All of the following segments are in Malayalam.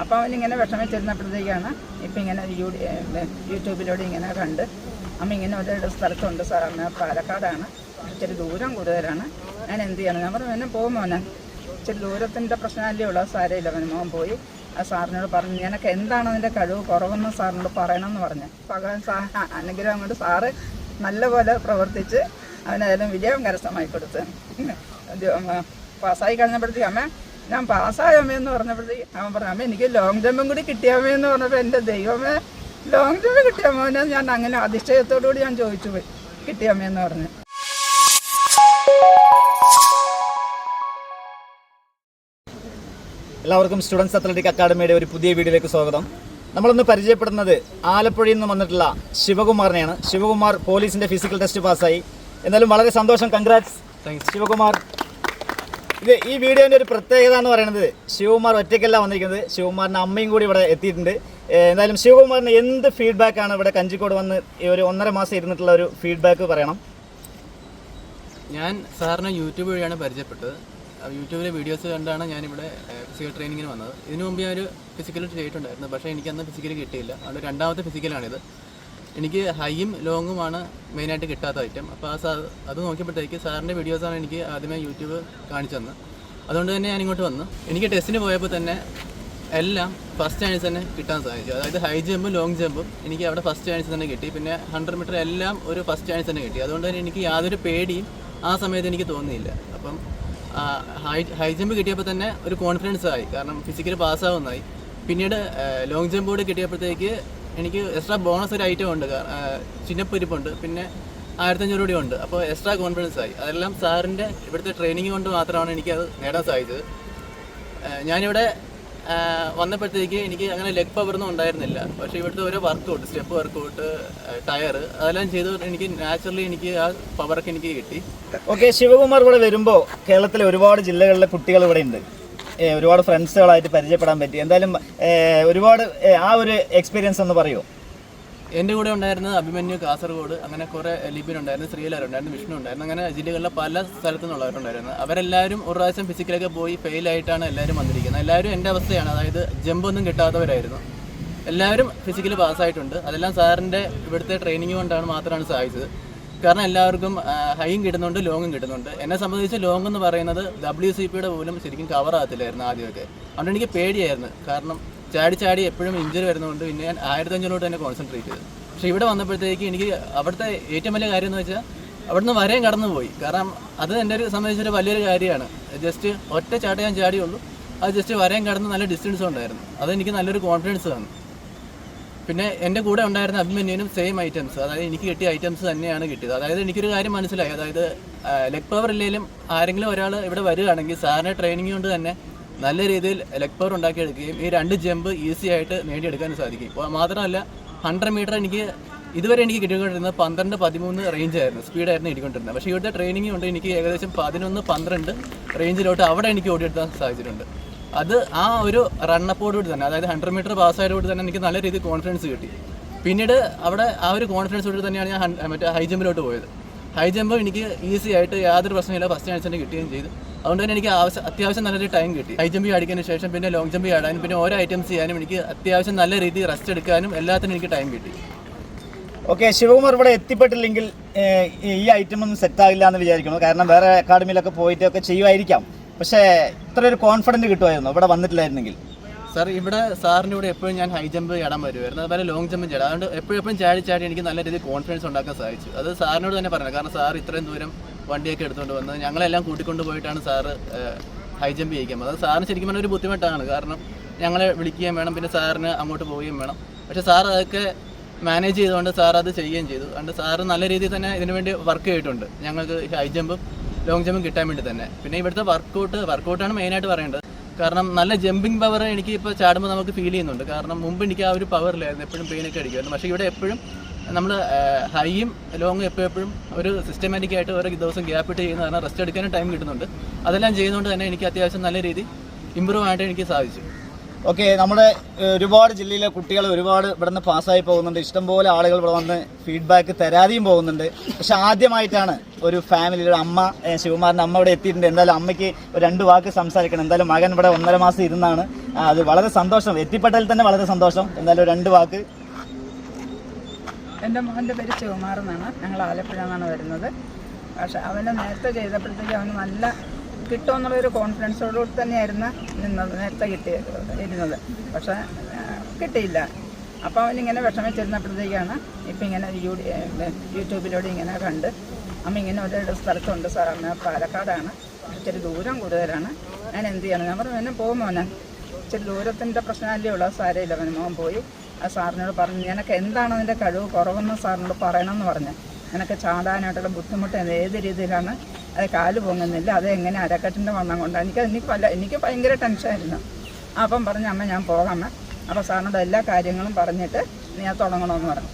അപ്പോൾ അവനിങ്ങനെ വിഷമിച്ചിരുന്നപ്പോഴത്തേക്കാണ് ഇപ്പം ഇങ്ങനെ യൂട്യൂബിലൂടെ ഇങ്ങനെ കണ്ട് അമ്മ ഇങ്ങനെ ഒരു സ്ഥലത്തുണ്ട് സാർ. അമ്മ പാലക്കാടാണ്. ഇച്ചിരി ദൂരം കൂടുതലാണ്. ഞാൻ എന്ത് ചെയ്യണം? ഞാൻ പറഞ്ഞു എന്നെ പോകും മോനെ. ഇച്ചിരി ദൂരത്തിന്റെ പ്രശ്നമല്ലേ ഉള്ളൂ. സാരമില്ല അവൻ മോൻ പോയി. ആ സാറിനോട് പറഞ്ഞു ഞാനൊക്കെ എന്താണ് അതിന്റെ കഴിവ്? കുറവെന്ന് സാറിനോട് പറയണമെന്ന് പറഞ്ഞു. പകരം സാർ അനുഗ്രഹം കൊണ്ട് സാറ് നല്ലപോലെ പ്രവർത്തിച്ച് അവനതിലും വിജയം കരസ്ഥമായി കൊടുത്ത്. പാസ്സായി കഴിഞ്ഞപ്പോഴത്തേക്കും അമ്മ ഞാൻ പാസ്സായമ്മയെന്ന് പറഞ്ഞപ്പോഴത്തേക്ക് അവൻ പറഞ്ഞു അമ്മ എനിക്ക് ലോങ് ജമ്പും കൂടി കിട്ടിയാമയെന്ന് പറഞ്ഞപ്പോൾ എന്റെ ദൈവമേ ലോങ് ജമ്പ് കിട്ടിയ മോനെ? ഞാൻ അങ്ങനെ അതിശയത്തോടു കൂടി ഞാൻ ചോദിച്ചു പോയി കിട്ടിയമ്മയെന്ന് പറഞ്ഞു. എല്ലാവർക്കും സ്റ്റുഡൻസ് അത്ലറ്റിക് അക്കാഡമിയുടെ ഒരു പുതിയ വീഡിയോയിലേക്ക് സ്വാഗതം. നമ്മളൊന്ന് പരിചയപ്പെടുന്നത് ആലപ്പുഴയിൽ നിന്ന് വന്നിട്ടുള്ള ശിവകുമാറിനെയാണ്. ശിവകുമാർ പോലീസിന്റെ ഫിസിക്കൽ ടെസ്റ്റ് പാസ്സായി എന്നാലും വളരെ സന്തോഷം. കൺഗ്രാറ്റ്സ് ശിവകുമാർ ഇത് ഈ വീഡിയോന്റെ ഒരു പ്രത്യേകത എന്ന് പറയുന്നത് ശിവകുമാർ ഒറ്റയ്ക്കല്ല വന്നിരിക്കുന്നത്. ശിവകുമാറിന്റെ അമ്മയും കൂടി ഇവിടെ എത്തിയിട്ടുണ്ട്. എന്തായാലും ശിവകുമാറിന് എന്ത് ഫീഡ്ബാക്കാണ് ഇവിടെ കഞ്ചിക്കോട് വന്ന് ഈ ഒരു ഒന്നര മാസം ഇരുന്നിട്ടുള്ള ഒരു ഫീഡ്ബാക്ക് പറയണം? ഞാൻ സാറിനെ യൂട്യൂബ് വഴിയാണ് പരിചയപ്പെട്ടത്. യൂട്യൂബിലെ വീഡിയോസ് കണ്ടാണ് ഞാനിവിടെ ഫിസിക്കൽ ട്രെയിനിങ്ങിന് വന്നത്. ഇതിനു മുമ്പ് ഞാനൊരു ഫിസിക്കൽ ചെയ്തിട്ടുണ്ടായിരുന്നു. പക്ഷേ എനിക്കന്ന് ഫിസിക്കൽ കിട്ടിയില്ല. അതുകൊണ്ട് രണ്ടാമത്തെ ഫിസിക്കലാണിത് എനിക്ക് ഹൈയും ലോങ്ങുമാണ് മെയിനായിട്ട് കിട്ടാത്ത ഐറ്റം അപ്പോൾ ആ സാർ അത് നോക്കിയപ്പോഴത്തേക്ക് സാറിന്റെ വീഡിയോസാണ് എനിക്ക് ആദ്യമേ യൂട്യൂബ് കാണിച്ചു തന്നത്. അതുകൊണ്ട് തന്നെ ഞാൻ ഇങ്ങോട്ട് വന്നു. എനിക്ക് ടെസ്റ്റിന് പോയപ്പോൾ തന്നെ എല്ലാം ഫസ്റ്റ് ചാൻസ് തന്നെ കിട്ടാൻ സാധിച്ചു. അതായത് ഹൈ ജമ്പും ലോങ് ജമ്പും എനിക്ക് അവിടെ ഫസ്റ്റ് ചാൻസ് തന്നെ കിട്ടി. പിന്നെ ഹൺഡ്രഡ് മീറ്റർ എല്ലാം ഒരു ഫസ്റ്റ് ചാൻസ് തന്നെ കിട്ടി. അതുകൊണ്ട് തന്നെ എനിക്ക് യാതൊരു പേടിയും ആ സമയത്ത് എനിക്ക് തോന്നിയില്ല. അപ്പം ഹൈ ഹൈ ജമ്പ് കിട്ടിയപ്പോൾ തന്നെ ഒരു കോൺഫിഡൻസ് ആയി. കാരണം ഫിസിക്കൽ പാസ്സാവുന്നതായി പിന്നീട് ലോങ് ജമ്പ് കൂടി കിട്ടിയപ്പോഴത്തേക്ക് എനിക്ക് എക്സ്ട്രാ ബോണസ് ഒരു ഐറ്റം ഉണ്ട്. ചിഹ്നപ്പൊരിപ്പുണ്ട് പിന്നെ ആയിരത്തഞ്ഞൂറ് കൂടി ഉണ്ട്. അപ്പോൾ എക്സ്ട്രാ കോൺഫിഡൻസ് ആയി. അതെല്ലാം സാറിന്റെ ഇവിടുത്തെ ട്രെയിനിങ് കൊണ്ട് മാത്രമാണ് എനിക്കത് നേടാൻ സാധിച്ചത്. ഞാനിവിടെ വന്നപ്പോഴത്തേക്ക് എനിക്ക് അങ്ങനെ ലെഗ് പവറൊന്നും ഉണ്ടായിരുന്നില്ല. പക്ഷേ ഇവിടുത്തെ ഓരോ വർക്കൗട്ട് സ്റ്റെപ്പ് വർക്കൗട്ട് ടയർ അതെല്ലാം ചെയ്ത് എനിക്ക് നാച്ചുറലി എനിക്ക് ആ പവറൊക്കെ എനിക്ക് കിട്ടി. ഓക്കെ ശിവകുമാർ ഇവിടെ വരുമ്പോൾ കേരളത്തിലെ ഒരുപാട് ജില്ലകളിലെ കുട്ടികൾ ഇവിടെ ഉണ്ട്. ഒരുപാട് ഫ്രണ്ട്സുകളായിട്ട് പരിചയപ്പെടാൻ പറ്റി. എന്തായാലും ഒരുപാട് ആ ഒരു എക്സ്പീരിയൻസ് ഒന്ന് പറയുമോ എന്റെ കൂടെ ഉണ്ടായിരുന്നത് അഭിമന്യു കാസർഗോഡ്. അങ്ങനെ കുറേ ലിബിൻ ഉണ്ടായിരുന്നു ശ്രീലാരുണ്ടായിരുന്നു വിഷ്ണു ഉണ്ടായിരുന്നു. അങ്ങനെ ജില്ലകളിലെ പല സ്ഥലത്തു നിന്നുള്ളവരുണ്ടായിരുന്നു അവരെല്ലാവരും ഒരു പ്രാവശ്യം ഫിസിക്കലൊക്കെ പോയി ഫെയിലായിട്ടാണ് എല്ലാവരും വന്നിരിക്കുന്നത്. എല്ലാവരും എന്റെ അവസ്ഥയാണ്. അതായത് ജമ്പൊന്നും കിട്ടാത്തവരായിരുന്നു. എല്ലാവരും ഫിസിക്കൽ പാസ്സായിട്ടുണ്ട് അതെല്ലാം സാറിന്റെ ഇവിടുത്തെ ട്രെയിനിങ് കൊണ്ടാണ് മാത്രമാണ് സാധിച്ചത്. കാരണം എല്ലാവർക്കും ഹൈയും കിട്ടുന്നുണ്ട് ലോങ്ങും കിട്ടുന്നുണ്ട്. എന്നെ സംബന്ധിച്ച് ലോങ് എന്ന് പറയുന്നത് ഡബ്ല്യു സി പിയുടെ പോലും ശരിക്കും കവർ ആകത്തില്ലായിരുന്നു ആദ്യമൊക്കെ. അതുകൊണ്ട് എനിക്ക് പേടിയായിരുന്നു. കാരണം ചാടി ചാടി എപ്പോഴും ഇഞ്ചറി വരുന്നതുകൊണ്ട് പിന്നെ ഞാൻ ആയിരത്തഞ്ഞൂറിലോട്ട് തന്നെ കോൺസെൻട്രേറ്റ് ചെയ്തു. പക്ഷേ ഇവിടെ വന്നപ്പോഴത്തേക്ക് എനിക്ക് അവിടുത്തെ ഏറ്റവും വലിയ കാര്യം എന്ന് വെച്ചാൽ അവിടുന്ന് വരെയും കടന്നു പോയി കാരണം അത് എന്റെ ഒരു സംബന്ധിച്ചൊരു വലിയൊരു കാര്യമാണ്. ജസ്റ്റ് ഒറ്റ ചാട്ട ഞാൻ ചാടിയുള്ളൂ. അത് ജസ്റ്റ് വരെയും കടന്ന് നല്ല ഡിസ്റ്റൻസ് ഉണ്ടായിരുന്നു. അതെനിക്ക് നല്ലൊരു കോൺഫിഡൻസ് തന്നു. പിന്നെ എന്റെ കൂടെ ഉണ്ടായിരുന്ന അഭിമന്യനും സെയിം ഐറ്റംസ് അതായത് എനിക്ക് കിട്ടിയ ഐറ്റംസ് തന്നെയാണ് കിട്ടിയത്. അതായത് എനിക്കൊരു കാര്യം മനസ്സിലായി. അതായത് ലെഗ് പവർ ഇല്ലെങ്കിലും ആരെങ്കിലും ഒരാൾ ഇവിടെ വരികയാണെങ്കിൽ സാറിന്റെ ട്രെയിനിങ് കൊണ്ട് തന്നെ നല്ല രീതിയിൽ ലെഗ് പവർ ഉണ്ടാക്കിയെടുക്കുകയും ഈ രണ്ട് ജമ്പ് ഈസി ആയിട്ട് നേടിയെടുക്കാൻ സാധിക്കും. മാത്രമല്ല ഹൺഡ്രഡ് മീറ്റർ എനിക്ക് ഇതുവരെ എനിക്ക് കിട്ടിക്കൊണ്ടിരുന്നത് പന്ത്രണ്ട് പതിമൂന്ന് റേഞ്ച് ആയിരുന്നു. സ്പീഡായിരുന്നു ഇടിക്കൊണ്ടിരുന്നത് പക്ഷേ ഇവിടുത്തെ ട്രെയിനിങ് കൊണ്ട് എനിക്ക് ഏകദേശം പതിനൊന്ന് പന്ത്രണ്ട് റേഞ്ചിലോട്ട് അവിടെ എനിക്ക് ഓടിയെടുക്കാൻ സാധിച്ചിട്ടുണ്ട്. അത് ആ ഒരു റണ്ണപ്പോടുകൂടി തന്നെ അതായത് ഹൺഡ്രഡ് മീറ്റർ പാസ് പാസ്സായതോട് തന്നെ എനിക്ക് നല്ല രീതിയിൽ കോൺഫിഡൻസ് കിട്ടി. പിന്നീട് അവിടെ ആ ഒരു കോൺഫിഡൻസോട് തന്നെയാണ് ഞാൻ മറ്റേ ഹൈ ജമ്പിലോട്ട് പോയത്. ഹൈ ജമ്പ് എനിക്ക് ഈസി ആയിട്ട് യാതൊരു പ്രശ്നമില്ല ഫസ്റ്റ് ചാൻസ് തന്നെ കിട്ടുകയും ചെയ്തു. അതുകൊണ്ട് തന്നെ എനിക്ക് ആവശ്യം അത്യാവശ്യം നല്ലൊരു ടൈം കിട്ടി. ഹൈ ജമ്പ് അടിക്കുന്നതിന് ശേഷം പിന്നെ ലോങ് ജമ്പ് ആടാനും പിന്നെ ഓരോ ഐറ്റംസ് ചെയ്യാനും എനിക്ക് അത്യാവശ്യം നല്ല രീതിയിൽ റെസ്റ്റ് എടുക്കാനും എല്ലാത്തിനും എനിക്ക് ടൈം കിട്ടി. ഓക്കെ ശിവകുമാർ ഇവിടെ എത്തിപ്പെട്ടില്ലെങ്കിൽ ഈ ഐറ്റം ഒന്നും സെറ്റ് ആകില്ല എന്ന് വിചാരിക്കുന്നു. കാരണം വേറെ അക്കാഡമിയിലൊക്കെ പോയിട്ടൊക്കെ ചെയ്യുമായിരിക്കാം. പക്ഷേ ഇത്ര ഒരു കോൺഫിഡന്റ് കിട്ടുമായിരുന്നു? ഇവിടെ വന്നിട്ടില്ലായിരുന്നെങ്കിൽ. സാർ ഇവിടെ സാറിന്റെ കൂടെ എപ്പോഴും ഞാൻ ഹൈ ജമ്പ് ചാടാൻ വരുമായിരുന്നു. അതുപോലെ ലോങ് ജമ്പ് ചാടാം. അതുകൊണ്ട് എപ്പോഴും എപ്പോഴും ചാടി ചാടി എനിക്ക് നല്ല രീതിയിൽ കോൺഫിഡൻസ് ഉണ്ടാക്കാൻ സാധിച്ചു. അത് സാറിനോട് തന്നെ പറഞ്ഞു കാരണം സാർ ഇത്രയും ദൂരം വണ്ടിയൊക്കെ എടുത്തുകൊണ്ട് വന്ന് ഞങ്ങളെല്ലാം കൂട്ടിക്കൊണ്ട് പോയിട്ടാണ് സാറ് ഹൈ ജമ്പ് ചെയ്യിക്കാൻ അത് സാറിന് ശരിക്കും പറഞ്ഞാൽ ഒരു ബുദ്ധിമുട്ടാണ്. കാരണം ഞങ്ങളെ വിളിക്കുകയും വേണം. പിന്നെ സാറിന് അങ്ങോട്ട് പോവുകയും വേണം. പക്ഷേ സാർ അതൊക്കെ മാനേജ് ചെയ്തുകൊണ്ട് സാർ അത് ചെയ്യുകയും ചെയ്തു. അതുകൊണ്ട് സാറ് നല്ല രീതിയിൽ തന്നെ ഇതിനു വേണ്ടി വർക്ക് ചെയ്തിട്ടുണ്ട്. ഞങ്ങൾക്ക് ഹൈ ജമ്പും ലോങ് ജമ്പും കിട്ടാൻ വേണ്ടി തന്നെ. പിന്നെ ഇവിടുത്തെ വർക്കൗട്ട് വർക്കൗട്ടാണ് മെയിനായിട്ട് പറയേണ്ടത്. കാരണം നല്ല ജമ്പിങ് പവർ എനിക്ക് ഇപ്പോൾ ചാടുമ്പോൾ നമുക്ക് ഫീൽ ചെയ്യുന്നുണ്ട്. കാരണം മുമ്പ് എനിക്ക് ആ ഒരു പവർ ഇല്ലായിരുന്നു. എപ്പോഴും പെയിനൊക്കെ അടിക്കുമായിരുന്നു. പക്ഷേ ഇവിടെ എപ്പോഴും നമ്മൾ ഹൈയും ലോങ്ങും എപ്പോഴും എപ്പോഴും ഒരു സിസ്റ്റമാറ്റിക് ആയിട്ട് ഓരോ ദിവസം ഗ്യാപ്പ് ഇട്ട് ചെയ്യുന്ന കാരണം റെസ്റ്റ് എടുക്കാനും ടൈം കിട്ടുന്നുണ്ട്. അതെല്ലാം ചെയ്യുന്നതുകൊണ്ട് തന്നെ എനിക്ക് അത്യാവശ്യം നല്ല രീതി ഇമ്പ്രൂവ് ആയിട്ട് എനിക്ക് സാധിച്ചു. ഓക്കെ നമ്മുടെ ഒരുപാട് ജില്ലയിലെ കുട്ടികൾ ഒരുപാട് ഇവിടുന്ന് പാസ്സായി പോകുന്നുണ്ട്. ഇഷ്ടംപോലെ ആളുകൾ ഇവിടെ വന്ന് ഫീഡ്ബാക്ക് തരാതെയും പോകുന്നുണ്ട്. പക്ഷെ ആദ്യമായിട്ടാണ് ഒരു ഫാമിലിയുടെ അമ്മ ശിവകുമാറിന്റെ അമ്മ ഇവിടെ എത്തിയിട്ടുണ്ട്. എന്തായാലും അമ്മയ്ക്ക് ഒരു രണ്ട് വാക്ക് സംസാരിക്കണം. എന്തായാലും മകൻ ഇവിടെ ഒന്നര മാസം ഇരുന്നാണ്. അത് വളരെ സന്തോഷം. എത്തിപ്പെട്ടതിൽ തന്നെ വളരെ സന്തോഷം. എന്തായാലും രണ്ട് വാക്ക്. എന്റെ മോന്റെ പേര് ശിവകുമാർ എന്നാണ്. ഞങ്ങൾ ആലപ്പുഴ നിന്നാണ് വരുന്നത്. പക്ഷെ അവനെ നേരത്തെ ചെയ്തപ്പോഴത്തേക്ക് അവന് നല്ല കിട്ടുമെന്നുള്ളൊരു കോൺഫിഡൻസോടുകൂടി തന്നെയായിരുന്നു നിന്നത് നേരത്തെ കിട്ടിയ ഇരുന്നത്. പക്ഷേ കിട്ടിയില്ല. അപ്പോൾ അവനിങ്ങനെ വിഷമിച്ചിരുന്നപ്പോഴത്തേക്കാണ് ഇപ്പം ഇങ്ങനെ യൂടി യൂട്യൂബിലൂടെ ഇങ്ങനെ കണ്ട് അമ്മ ഇങ്ങനെ ഒരു സ്ഥലത്തുണ്ട് സാർ. അമ്മ പാലക്കാടാണ്. ഇച്ചിരി ദൂരം കൂടുതലാണ്. ഞാൻ എന്ത് ചെയ്യണം? ഞാൻ പറഞ്ഞു എന്നെ പോകും മോനെ. ഇച്ചിരി ദൂരത്തിന്റെ പ്രശ്നമല്ലേ ഉള്ളൂ. സാരയില്ല അവൻ മോൻ പോയി. ആ സാറിനോട് പറഞ്ഞു നിനക്ക് എന്താണ് അതിന്റെ കഴിവ്? കുറവെന്ന് സാറിനോട് പറയണമെന്ന് പറഞ്ഞു. നിനക്ക് ചാടാനായിട്ടുള്ള ബുദ്ധിമുട്ട് ഏത് രീതിയിലാണ് അത് കാൽ പൊങ്ങുന്നില്ല. അത് എങ്ങനെ അരക്കെട്ടിന്റെ വണ്ണം കൊണ്ടാണ് എനിക്ക് എനിക്ക് പല എനിക്ക് ഭയങ്കര ടെൻഷനായിരുന്നു അപ്പം പറഞ്ഞു അമ്മ ഞാൻ പോകാമ അപ്പോൾ സാറിനോട് എല്ലാ കാര്യങ്ങളും പറഞ്ഞിട്ട് നീ അത് തുടങ്ങണമെന്ന് പറഞ്ഞു.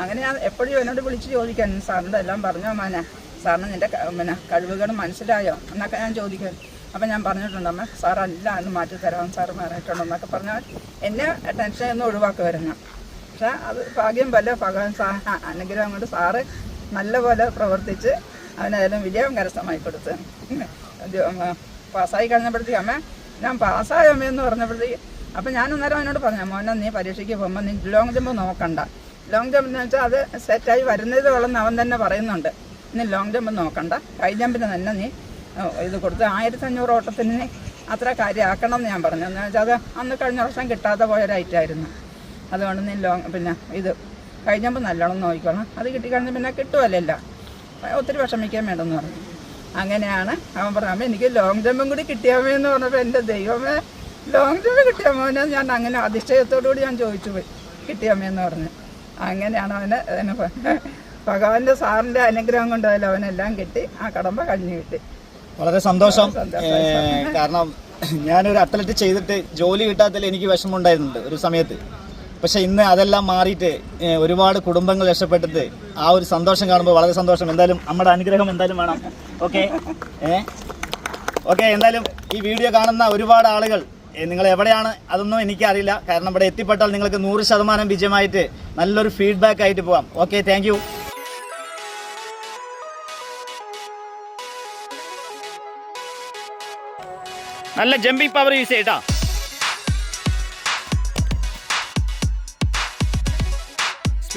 അങ്ങനെ ഞാൻ എപ്പോഴും എന്നോട് വിളിച്ച് ചോദിക്കാൻ സാറിനോട് എല്ലാം പറഞ്ഞു മോനെ സാറിന് നിന്റെ പിന്നെ കഴിവുകൾ മനസ്സിലായോ? എന്നൊക്കെ ഞാൻ ചോദിക്കും. അപ്പം ഞാൻ പറഞ്ഞിട്ടുണ്ട് അമ്മ സാർ എല്ലാം അത് മാറ്റി തരാം സാർ മാറിയിട്ടുണ്ടെന്നൊക്കെ പറഞ്ഞാൽ എന്നെ ടെൻഷൻ ഒന്നും ഒഴിവാക്കുമായിരുന്നു പക്ഷേ അത് ഭാഗ്യം പോലെ ഭഗവാൻ സാ അനുഗ്രഹം കൊണ്ട് സാറ് നല്ലപോലെ പ്രവർത്തിച്ച് അവനതിലും വിജയം കരസ്ഥമായി കൊടുത്ത്. പാസ്സായി കഴിഞ്ഞപ്പോഴത്തേക്ക് അമ്മ ഞാൻ പാസ്സായ അമ്മയെന്ന് പറഞ്ഞപ്പോഴത്തേക്ക് അപ്പം ഞാൻ അന്നേരം അവനോട് പറഞ്ഞു മോനെ നീ പരീക്ഷയ്ക്ക് പോകുമ്പോൾ നീ ലോങ് ജമ്പ് നോക്കണ്ട. ലോങ് ജമ്പ് എന്ന് വെച്ചാൽ അത് സെറ്റായി വരുന്നത് വേണമെന്ന് അവൻ തന്നെ പറയുന്നുണ്ട്. നീ ലോങ് ജമ്പ് നോക്കണ്ട. ഹൈ ജമ്പിന് തന്നെ നീ ഇത് കൊടുത്ത് ആയിരത്തി അഞ്ഞൂറ് ഓട്ടത്തിന് അത്ര കാര്യമാക്കണം എന്ന് ഞാൻ പറഞ്ഞു. എന്ന് വെച്ചാൽ അത് അന്ന് കഴിഞ്ഞ വർഷം കിട്ടാതെ പോയ ഒരു ഐറ്റമായിരുന്നു അതുകൊണ്ട് നീ ലോങ് പിന്നെ ഇത് കഴിഞ്ഞപ്പോൾ നല്ലോണം നോക്കിക്കോളാം. അത് കിട്ടിക്കഴിഞ്ഞാൽ പിന്നെ കിട്ടുമല്ലോ ഒത്തിരി വിഷമിക്കാൻ വേണ്ടെന്ന് പറഞ്ഞു. അങ്ങനെയാണ് അവൻ പറഞ്ഞു അമ്മ എനിക്ക് ലോങ് ജമ്പും കൂടി കിട്ടിയാമേ എന്ന് പറഞ്ഞപ്പോൾ എന്റെ ദൈവമേ ലോങ് ജമ്പ് കിട്ടിയാമോ ഞാൻ അങ്ങനെ അധിഷ്ഠയത്തോടു കൂടി ഞാൻ ചോദിച്ചു പോയി. കിട്ടിയാമേ എന്ന് പറഞ്ഞു. അങ്ങനെയാണ് അവന് അതിനെ ഭഗവാന്റെ സാറിന്റെ അനുഗ്രഹം കൊണ്ട് അതിൽ അവനെല്ലാം കിട്ടി. ആ കടമ്പ കഴിഞ്ഞു കിട്ടി. വളരെ സന്തോഷം. കാരണം ഞാനൊരു അത്ലറ്റ് ചെയ്തിട്ട് ജോലി കിട്ടാത്തതിൽ എനിക്ക് വിഷമമുണ്ടായിരുന്നുണ്ട് ഒരു സമയത്ത്. പക്ഷെ ഇന്ന് അതെല്ലാം മാറിയിട്ട് ഒരുപാട് കുടുംബങ്ങൾ രക്ഷപ്പെട്ടത് ആ ഒരു സന്തോഷം കാണുമ്പോൾ വളരെ സന്തോഷം. എന്തായാലും നമ്മുടെ അനുഗ്രഹം എന്തായാലും വേണം. ഓക്കെ? ഏ? ഓക്കെ എന്തായാലും ഈ വീഡിയോ കാണുന്ന ഒരുപാട് ആളുകൾ നിങ്ങൾ എവിടെയാണ്? അതൊന്നും എനിക്കറിയില്ല. കാരണം ഇവിടെ എത്തിപ്പെട്ടാൽ നിങ്ങൾക്ക് നൂറ് ശതമാനം വിജയമായിട്ട് നല്ലൊരു ഫീഡ്ബാക്ക് ആയിട്ട് പോവാം. ഓക്കെ താങ്ക് നല്ല ജമ്പിങ് പവർ യൂസ് ചെയ്യട്ടാ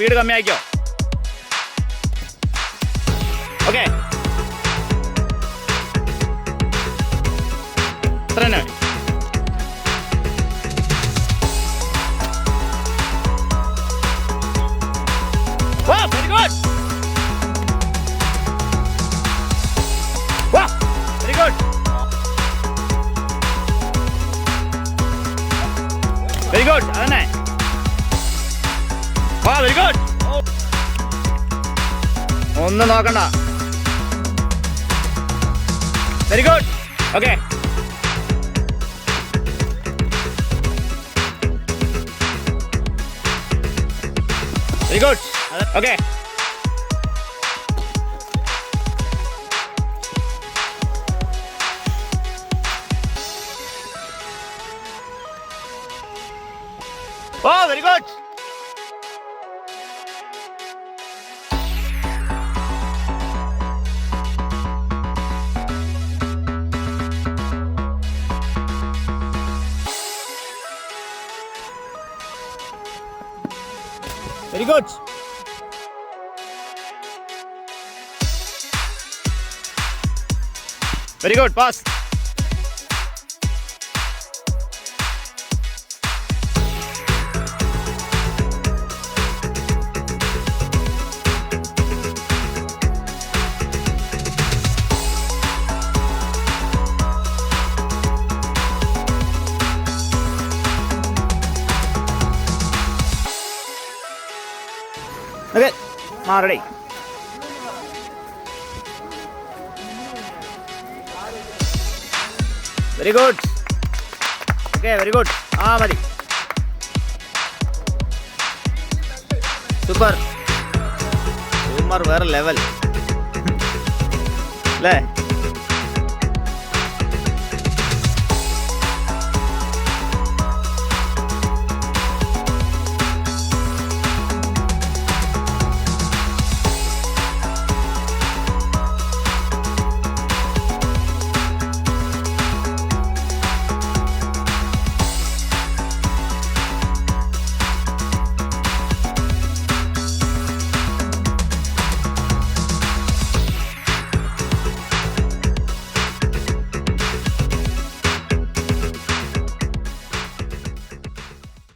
സ്പീഡ് കമ്മി ആയിക്കോ ഓക്കെ ഇത്ര തന്നെ വാ വെരി ഗുഡ് ഒന്നും നോക്കണ്ട. Very good okay very good okay ഓ very good very good very good pass മാറടി very good okay very good ആ മതി. സൂപ്പർ സൂപ്പർ വേറെ ലെവൽ അല്ലേ